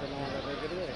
சம்பவம் நடக்கிறது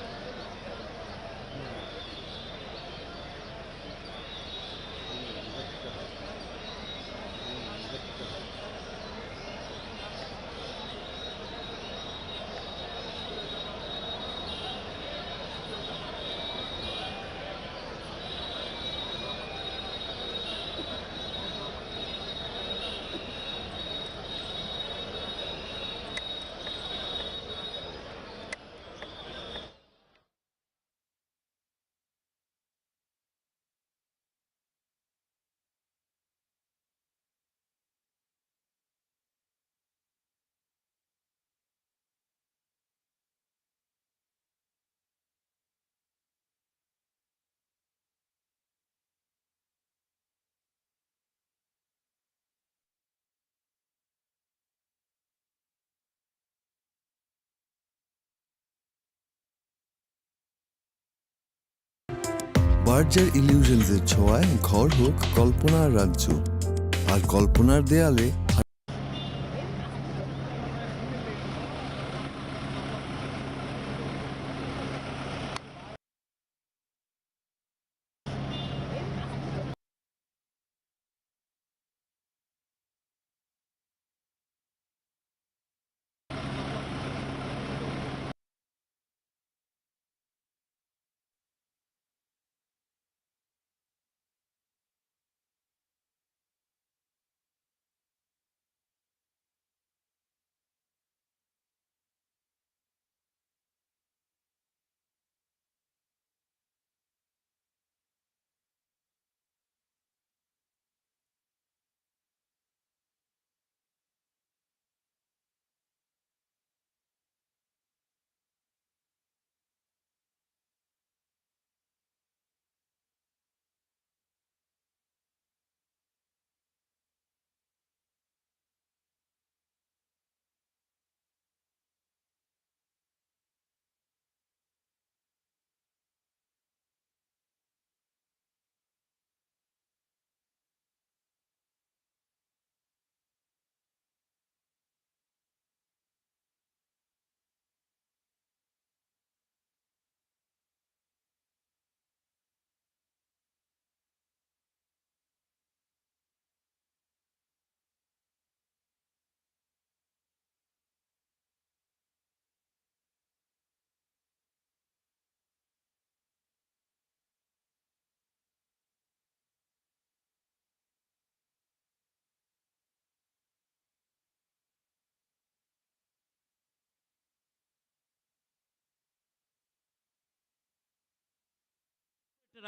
বার্জার ইলিউশনসের ছোঁয়ায় ঘর হোক কল্পনার রাজ্য। আর কল্পনার দেয়ালে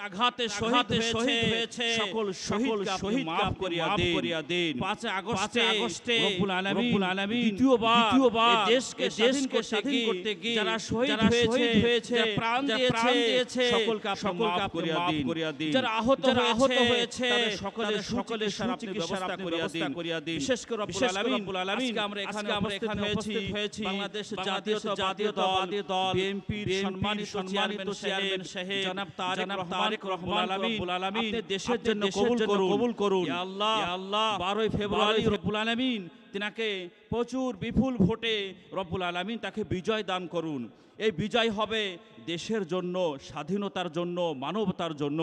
আঘাতে শহীদ হয়েছে। সকল সকল শহীদ মাফ করিয়া দিন। করিয়া দিন। 5 আগস্টে আগস্টে রব্বুল আলামিন রব্বুল আলামিন দ্বিতীয়বার দ্বিতীয়বার দেশকে দেশকে স্বাধীন করতে গিয়ে যারা শহীদ হয়েছে হয়েছে প্রাণ দিয়েছে সকলকে সকলকে মাফ করিয়া দিন। যারা আহত যারা আহত হয়েছে সকলে সকলে সুচিকিৎসার আপনি ব্যবস্থা করিয়া দিন। বিশেষ করে রব্বুল আলামিন। রব্বুল আলামিন আমরা এখানে আমরা এখানে উপস্থিত হয়েছি। বাংলাদেশ জাতীয়তাবাদী দল বিএনপির সম্মানিত সম্মানিত চেয়ারম্যান সাহেব জনাব তারেক রহমান রব্বুল আলামিন দেশের জন্য কবুল করুন। কবুল করুন। ইয়া আল্লাহ ইয়া আল্লাহ। 12 ফেব্রুয়ারি রব্বুল আলামিন তিনাকে প্রচুর বিপুল ভোটে রব্বুল আলামিন তাকে বিজয় দান করুন। এই বিজয় হবে দেশের জন্য স্বাধীনতার জন্য মানবতার জন্য।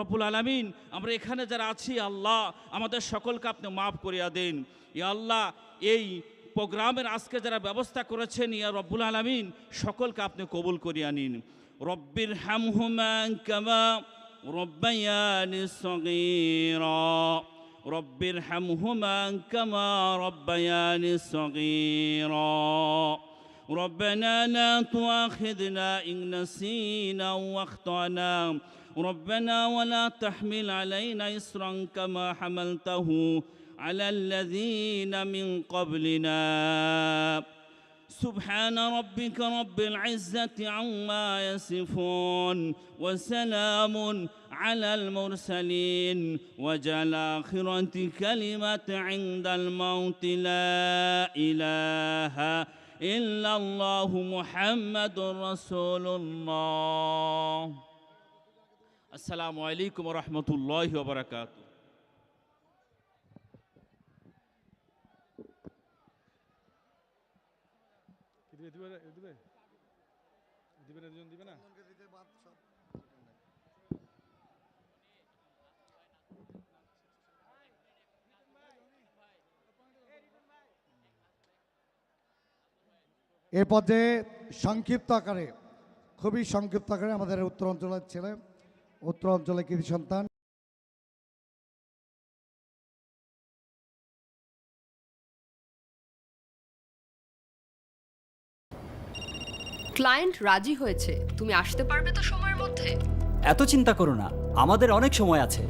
রব্বুল আলামিন আমরা এখানে যারা আছি আল্লাহ আমাদের সকলকে আপনি মাফ করিয়া দিন। ইয়া আল্লাহ এই প্রোগ্রামের আজকে যারা ব্যবস্থা করেছেন ইয়া রব্বুল আলামিন সকলকে আপনি কবুল করিয়া নিন। رب ارحمهما كما ربياني صغيرا. رب ارحمهما كما ربياني صغيرا. ربنا لا تؤاخذنا إن نسينا واخطأنا. ربنا ولا تحمل علينا إسرا كما حملته على الذين من قبلنا. سبحان ربك رب العزة عما يصفون وسلام على المرسلين وجعل آخرة كلمة عند الموت لا إله إلا الله محمد رسول الله. السلام عليكم ورحمة الله وبركاته. দিবে দিবে দিবে দিবে না দুজন দিবে না? এর পর্যায়ে সংক্ষিপ্ত আকারে খুবই সংক্ষিপ্ত আকারে আমাদের উত্তর অঞ্চলের ছেলে উত্তর অঞ্চলের কৃতি সন্তান। ক্লায়েন্ট রাজি হয়েছে। তুমি আসতে পারবে তো সময়ের মধ্যে। এত চিন্তা করো না, আমাদের অনেক সময় আছে।